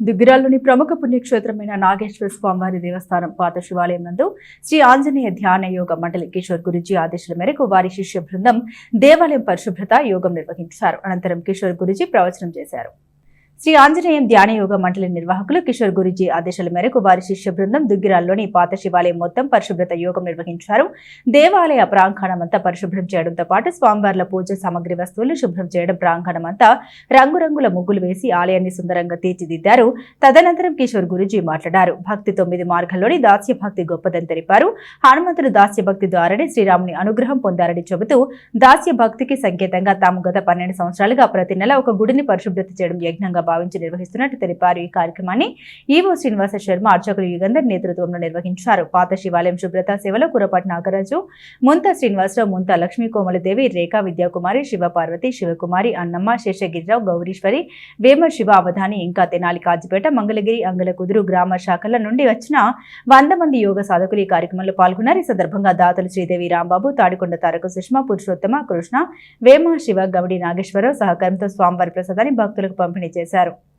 దుగ్గిరాల్లోని ప్రముఖ పుణ్యక్షేత్రమైన నాగేశ్వర స్వామివారి దేవస్థానం పాత శివాలయం నందు శ్రీ ఆంజనేయ ధ్యాన యోగ మండలి కిషోర్ గురుజీ ఆదేశాల మేరకు వారి శిష్య బృందం దేవాలయం పరిశుభ్రత యోగం నిర్వహించారు. అనంతరం కిషోర్ గురుజీ ప్రవచనం చేశారు. శ్రీ ఆంజనేయం ధ్యాన యోగ మండలి నిర్వాహకులు కిషోర్ గురుజీ ఆదేశాల మేరకు వారి శిష్య బృందం దుగ్గిరాల్లోని పాత శివాలయం మొత్తం పరిశుభ్రత యోగం నిర్వహించారు. దేవాలయ ప్రాంగణమంతా పరిశుభ్రం చేయడంతో పాటు స్వామివార్ల పూజ సామగ్రి వస్తువులు శుభ్రం చేయడం ప్రాంగణమంతా రంగురంగుల ముగ్గులు వేసి ఆలయాన్ని సుందరంగా తీర్చిదిద్దారు. తదనంతరం కిషోర్ గురుజీ మాట్లాడారు. భక్తి తొమ్మిది మార్గంలోని దాస్య భక్తి గొప్పదని తెలిపారు. హనుమంతుడు దాస్య భక్తి ద్వారానే శ్రీరాముని అనుగ్రహం పొందారని చెబుతూ దాస్య భక్తికి సంకేతంగా తాము గత పన్నెండు సంవత్సరాలుగా ప్రతి నెల ఒక గుడిని పరిశుభ్రత చేయడం యజ్ఞంగా భావించి నిర్వహిస్తున్నట్టు తెలిపారు. ఈ కార్యక్రమాన్ని ఈవో శ్రీనివాస శర్మ అర్చకులు యుగంధర్ నేతృత్వంలో నిర్వహించారు. పాత శివాలయం శుభ్రత సేవలో కురపాటి నాగరాజు ముంత శ్రీనివాసరావు ముంత లక్ష్మీ కోమలదేవి రేఖా విద్యాకుమారి శివపార్వతి శివకుమారి అన్నమ్మ శేషగిరిరావు గౌరీశ్వరి వేమ శివ అవధాని ఇంకా తెనాలి కాజిపేట మంగళగిరి అంగల కుదురు గ్రామ శాఖల నుండి వచ్చిన వంద మంది యోగ సాధకులు ఈ కార్యక్రమంలో పాల్గొన్నారు. ఈ సందర్భంగా దాతలు శ్రీదేవి రాంబాబు తాడికొండ తారక సుష్మా పురుషోత్తమ కృష్ణ వేమ శివ గౌడి నాగేశ్వరరావు సహకారంతో స్వామివారి ప్రసాదాన్ని భక్తులకు పంపిణీ చేశారు. చేశారు